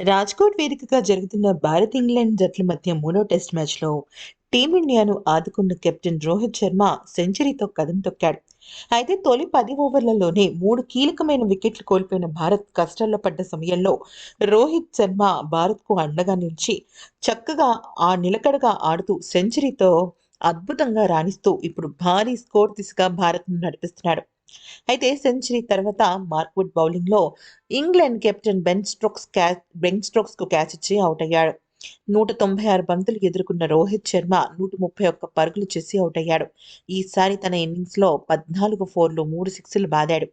రాజ్కోట్ వేదికగా జరుగుతున్న భారత్ ఇంగ్లాండ్ జట్ల మధ్య మూడో టెస్ట్ మ్యాచ్లో టీమిండియాను ఆదుకున్న కెప్టెన్ రోహిత్ శర్మ సెంచరీతో కదం తొక్కాడు. అయితే తొలి పది ఓవర్లలోనే మూడు కీలకమైన వికెట్లు కోల్పోయిన భారత్ కష్టాల్లో పడ్డ సమయంలో రోహిత్ శర్మ భారత్కు అండగా నిలిచి చక్కగా ఆ నిలకడగా ఆడుతూ సెంచరీతో అద్భుతంగా రాణిస్తూ ఇప్పుడు భారీ స్కోర్ దిశగా భారత్ను నడిపిస్తున్నాడు. అయితే సెంచరీ తర్వాత మార్క్వుడ్ బౌలింగ్లో England captain Ben Stokes catch Ben స్ట్రోక్స్కు catch ఇచ్చి అవుట్ అయ్యాడు. నూట తొంభై ఆరు బంతులు ఎదుర్కొన్న రోహిత్ శర్మ నూట ముప్పై ఒక్క పరుగులు చేసి అవుట్ అయ్యాడు. ఈసారి తన ఇన్నింగ్స్లో పద్నాలుగు ఫోర్లు మూడు సిక్స్లు బాదాడు.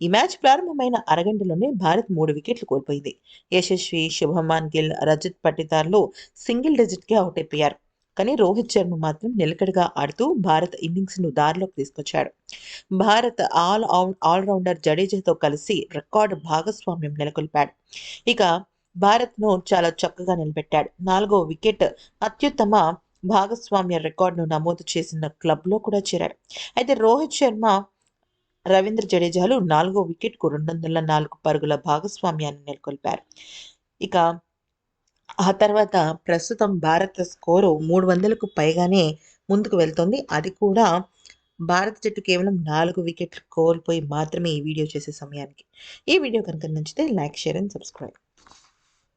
ఈ మ్యాచ్ ప్రారంభమైన అరగంటలోనే భారత్ మూడు వికెట్లు కోల్పోయింది. యశస్వి శుభమాన్ గిల్ రజత్ పట్టిదార్లు సింగిల్ డిజిట్కి అవుట్ అయిపోయారు. కానీ రోహిత్ శర్మ మాత్రం నిలకడగా ఆడుతూ భారత్ ఇన్నింగ్స్ను దారిలోకి తీసుకొచ్చాడు. భారత్ ఆల్ ఆల్రౌండర్ జడేజాతో కలిసి రికార్డు భాగస్వామ్యం నెలకొల్పాడు. ఇక భారత్ను చాలా చక్కగా నిలబెట్టాడు. నాలుగో వికెట్ అత్యుత్తమ భాగస్వామ్య రికార్డును నమోదు చేసిన క్లబ్లో కూడా చేరాడు. అయితే రోహిత్ శర్మ రవీంద్ర జడేజాలు నాలుగో వికెట్కు రెండు వందల నాలుగు పరుగుల భాగస్వామ్యాన్ని నెలకొల్పారు. ఇక ఆ తర్వాత ప్రస్తుతం భారత స్కోరు మూడు వందలకు పైగానే ముందుకు వెళ్తుంది. అది కూడా భారత జట్టు కేవలం నాలుగు వికెట్లు కోల్పోయి మాత్రమే ఈ వీడియో చేసే సమయానికి. ఈ వీడియో కనుక నచ్చితే లైక్ షేర్ అండ్ సబ్స్క్రైబ్.